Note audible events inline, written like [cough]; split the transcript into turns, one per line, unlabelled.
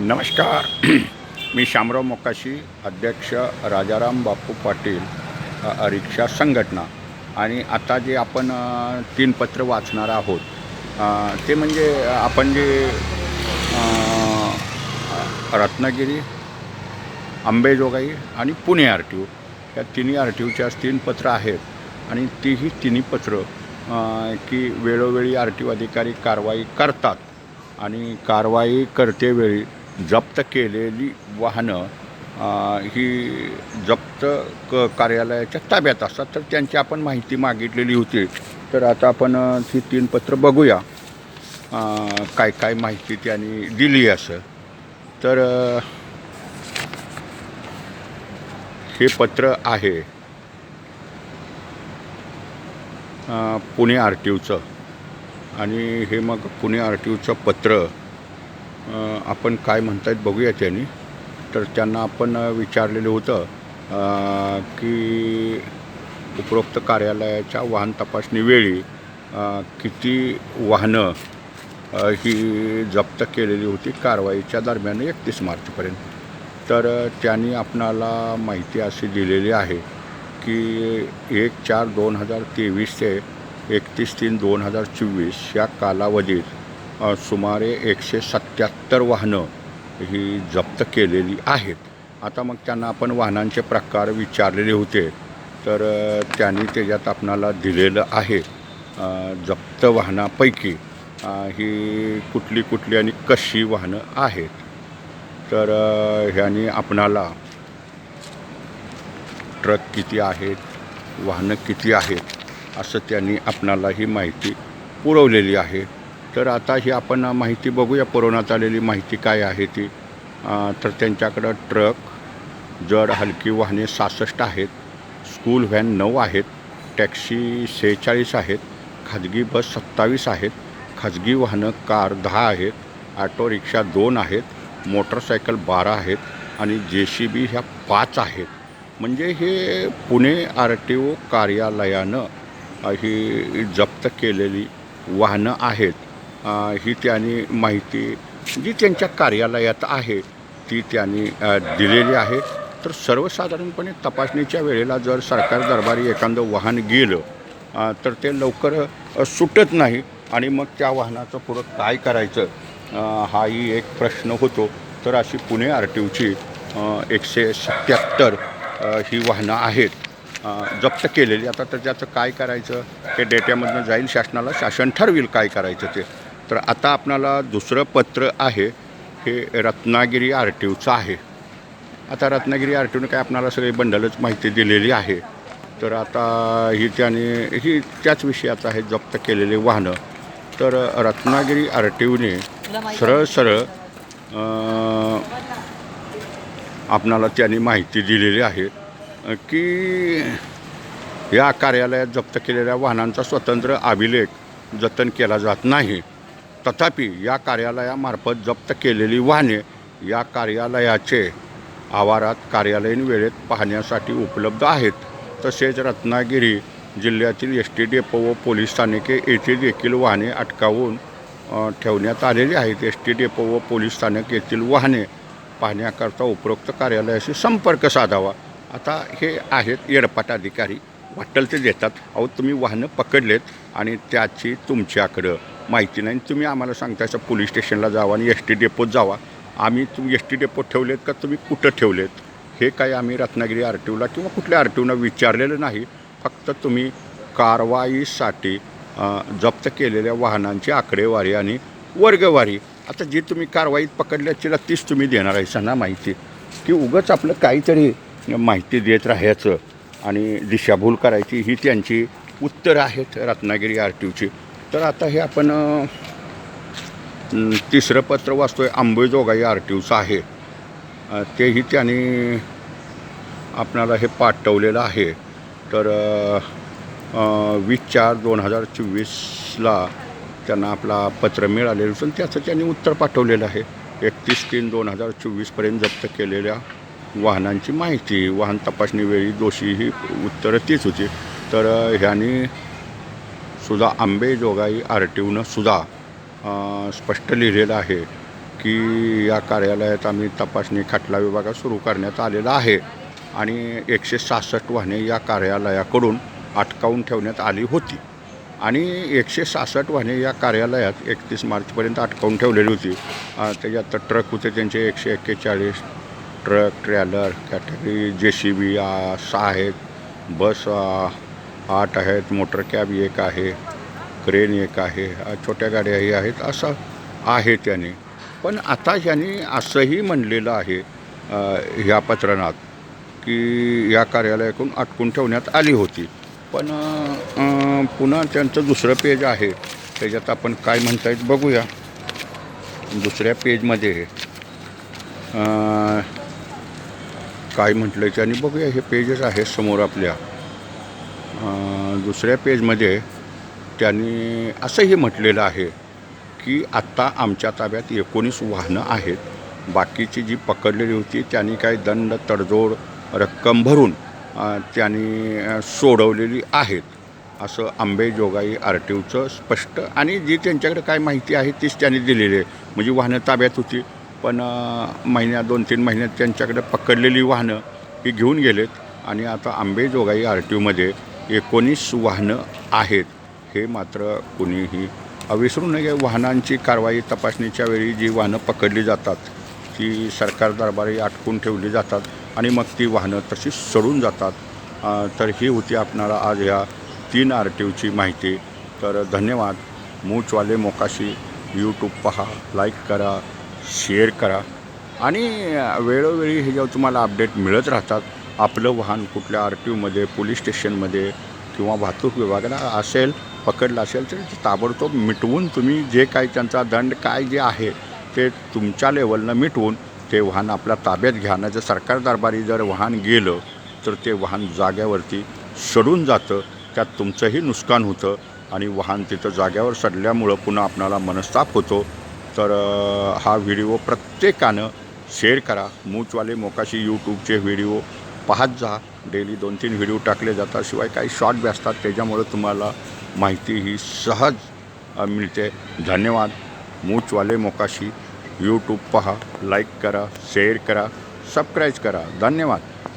नमस्कार. [clears throat] मी शामराव मोकाशी अध्यक्ष राजाराम बापू पाटील रिक्षा संघटना. आणि आता जे आपण तीन पत्र वाचणार आहोत ते म्हणजे आपण जे रत्नागिरी अंबेजोगाई आणि पुणे आर टी ओ या तिन्ही आर टी ओच्या तीन पत्र आहेत. आणि तीही तिन्ही पत्र की वेळोवेळी आर टी ओ अधिकारी कारवाई करतात. आणि कारवाई करतेवेळी जप्त केलेली वाहनं ही जप्त क कार्यालयाच्या ताब्यात असतात. तर त्यांची आपण माहिती मागितलेली होती. तर आता आपण ती ही तीन पत्र बघूया. काय काय माहिती त्यांनी दिली असं. तर हे पत्र आहे. पुणे आर टी ओचं आणि हे मग पुणे आर टी ओचं पत्र आपण काय म्हणतायत बघूया त्यांनी तर त्यांना आपण विचारलेलं होतं की उपरोक्त कार्यालयाच्या वाहन तपासणीवेळी किती वाहनं ही जप्त केलेली होती कारवाईच्या दरम्यान एकतीस मार्चपर्यंत. तर त्यांनी आपणाला माहिती अशी दिलेली आहे की एक चार दोन हजार तेवीस ते एकतीस तीन दोन हजार चोवीस या कालावधीत सुमारे एकशे सत्याहत्तर वाहनं ही जप्त केलेली आहेत. आता मग त्यांना आपण वाहनांचे प्रकार विचारलेले होते तर त्यांनी त्याच्यात आपणाला दिलेलं आहे जप्त वाहनापैकी ही कुठली कुठली आणि कशी वाहनं आहेत. तर ह्याने ह्यानी आपणाला ट्रक किती आहेत वाहनं किती आहेत असं त्यांनी आपणाला ही माहिती पुरवलेली आहे. तर आता ही आपण माहिती बघूया. पुरवण्यात आलेली माहिती काय आहे ती. तर त्यांच्याकडं ट्रक जड हलकी वाहने सहासष्ट आहेत. स्कूल व्हॅन नऊ आहेत. टॅक्सी सेहेचाळीस आहेत. खाजगी बस सत्तावीस आहेत. खाजगी वाहनं कार दहा आहेत. ऑटो रिक्षा दोन आहेत. मोटरसायकल बारा आहेत आणि जे सी बी ह्या पाच आहेत. म्हणजे हे पुणे आर टी ओ कार्यालयानं ही जप्त केलेली वाहनं आहेत. ही त्यांनी माहिती जी त्यांच्या कार्यालयात आहे ती त्यांनी दिलेली आहे. तर सर्वसाधारणपणे तपासणीच्या वेळेला जर सरकार दरबारी एखादं वाहन गेलं तर ते लवकर सुटत नाही आणि मग त्या वाहनाचं पुढं काय करायचं हाही एक प्रश्न होतो. तर अशी पुणे आर टी ओची एकशे सत्याहत्तर ही वाहनं आहेत जप्त केलेली. आता तर त्याचं काय करायचं? हे डेट्यामधनं जाईल शासनाला. शासन ठरवील काय करायचं ते. तर आता आपणाला दुसरं पत्र आहे. हे रत्नागिरी आर टी ओचं आहे. आता रत्नागिरी आर टी ओने काय आपणाला सगळी बंडलच माहिती दिलेली आहे. तर आता ही त्याने ही त्याच विषयाचं आहे जप्त केलेली वाहनं. तर रत्नागिरी आर टी ओने सरळ सरळ आपणाला त्याने माहिती दिलेली आहे की या कार्यालयात जप्त केलेल्या वाहनांचा स्वतंत्र अभिलेख जतन केला जात नाही. तथापि या कार्यालयामार्फत जप्त केलेली वाहने या कार्यालयाचे आवारात कार्यालयीन वेळेत पाहण्यासाठी उपलब्ध आहेत. तसेच रत्नागिरी जिल्ह्यातील एस टी डेपो व पोलीस स्थानके येथे देखील वाहने अटकावून ठेवण्यात आलेली आहेत. एस टी डेपो व पोलीस स्थानक येथील वाहने पाहण्याकरता उपरोक्त कार्यालयाशी संपर्क साधावा. आता हे आहेत येडपाट अधिकारी. वाटल ते देतात. अहो तुम्ही वाहनं पकडलेत आणि त्याची तुमच्याकडं माहिती नाही. तुम्ही आम्हाला सांगतायचं पोलीस स्टेशनला जावा आणि एस टी डेपोत जावा. आम्ही तुम्ही एस टी डेपोत ठेवलेत का तुम्ही कुठं ठेवलेत? हे काही आम्ही रत्नागिरी आर टी ओला किंवा कुठल्या आर टी ओला विचारलेलं नाही. फक्त तुम्ही कारवाईसाठी जप्त केलेल्या वाहनांची आकडेवारी आणि वर्गवारी. आता जी तुम्ही कारवाईत पकडल्याची तीच तुम्ही देणार आहे ना माहिती. की उगंच आपलं काहीतरी माहिती देत राहायचं आणि दिशाभूल करायची ही त्यांची उत्तरं आहेत रत्नागिरी आर टी ओची तर आता हे आपण तिसरं पत्र वाचतोय आंबेजोगाई आर टी ओचं आहे तेही त्यांनी आपणाला हे पाठवलेलं आहे. तर वीस चार दोन हजार चोवीसला त्यांना आपला पत्र मिळालेलं असून त्याचं त्यांनी उत्तर पाठवलेलं आहे. एकतीस तीन दोन हजार चोवीसपर्यंत जप्त केलेल्या वाहनांची माहिती वाहन तपासणीवेळी दोषी ही उत्तरं तीच होती. तर ह्यानी सुद्धा आंबेजोगाई आर टी ओनं सुद्धा स्पष्ट लिहिलेलं आहे की या कार्यालयात आम्ही तपासणी खटला विभागात सुरू करण्यात आलेला आहे आणि एकशे सहासष्ट वाहने या कार्यालयाकडून अटकावून ठेवण्यात आली होती. आणि एकशे सहासष्ट वाहने या कार्यालयात एकतीस मार्चपर्यंत अटकावून ठेवलेली होती. त्याच्यात ट्रक होते त्यांचे एकशे एक्केचाळीस truck trailer category J C B सहा आहेत बस आठ आहेत मोटर कॅब एक आहे क्रेन एक आहे छोट्या गाड्याही आहेत असं आहे त्याने. पण आता ह्यांनी असंही म्हणलेलं आहे ह्या पत्रणात की या कार्यालयाकडून अटकून ठेवण्यात आली होती. पण पुन्हा त्यांचं दुसरं पेज आहे त्याच्यात आपण काय म्हणता येत बघूया. दुसऱ्या पेजमध्ये काय म्हटलं आहे त्याने बघूया हे पेजच आहे समोर आपल्या. दुसऱ्या पेजमध्ये त्यांनी असंही म्हटलेलं आहे की आत्ता आमच्या ताब्यात एकोणीस वाहनं आहेत. बाकीची जी पकडलेली होती त्यांनी काही दंड तडजोड रक्कम भरून त्यांनी सोडवलेली आहेत. असं आंबेजोगाई आर टी ओचं स्पष्ट आणि जी त्यांच्याकडे काय माहिती आहे तीच त्यांनी दिलेली आहे. म्हणजे वाहनं ताब्यात होती पण महिन्या दोन तीन महिन्यात त्यांच्याकडे पकडलेली वाहनं ही घेऊन गेलेत. आणि आता आंबेजोगाई आर टी ओमध्ये एकोणीस वाहनं आहेत. हे मात्र कुणीही विसरू नये. वाहनांची कारवाई तपासणीच्या वेळी जी वाहनं पकडली जातात ती सरकार दरबारी अटकून ठेवली जातात आणि मग ती वाहनं तशी सोडून जातात. तर ही होती आपणाला आज ह्या तीन आर टी ओची माहिती. तर धन्यवाद. मूचवाले मोकाशी. यूट्यूब पहा लाईक करा शेअर करा. आणि वेळोवेळी हे जेव्हा तुम्हाला अपडेट मिळत राहतात आपलं वाहन कुठल्या आर टी ओमध्ये पोलीस स्टेशनमध्ये किंवा वाहतूक विभागाला असेल पकडलं असेल तर ताबडतोब मिटवून तुम्ही जे काही त्यांचा दंड काय जे आहे ते तुमच्या लेवलनं मिटवून ते वाहन आपल्या ताब्यात घ्या. नाही जर सरकार दरबारी जर वाहन गेलं तर ते वाहन जाग्यावरती सडून जातं त्यात तुमचंही नुकसान होतं आणि वाहन तिथं जाग्यावर सडल्यामुळं पुन्हा आपणाला मनस्ताप होतो. तर हा व्हिडिओ प्रत्येकानं शेअर करा. मूचवाले मोकाशी यूट्यूबचे व्हिडिओ पाहत जा. डेली दोन तीन व्हिडिओ टाकले जातात. शिवाय काही शॉर्ट बी असतात. त्याच्यामुळं तुम्हाला माहिती ही सहज मिळते. धन्यवाद. मूचवाले मोकाशी. यूट्यूब पहा. लाईक करा. शेअर करा. सबस्क्राईब करा. धन्यवाद.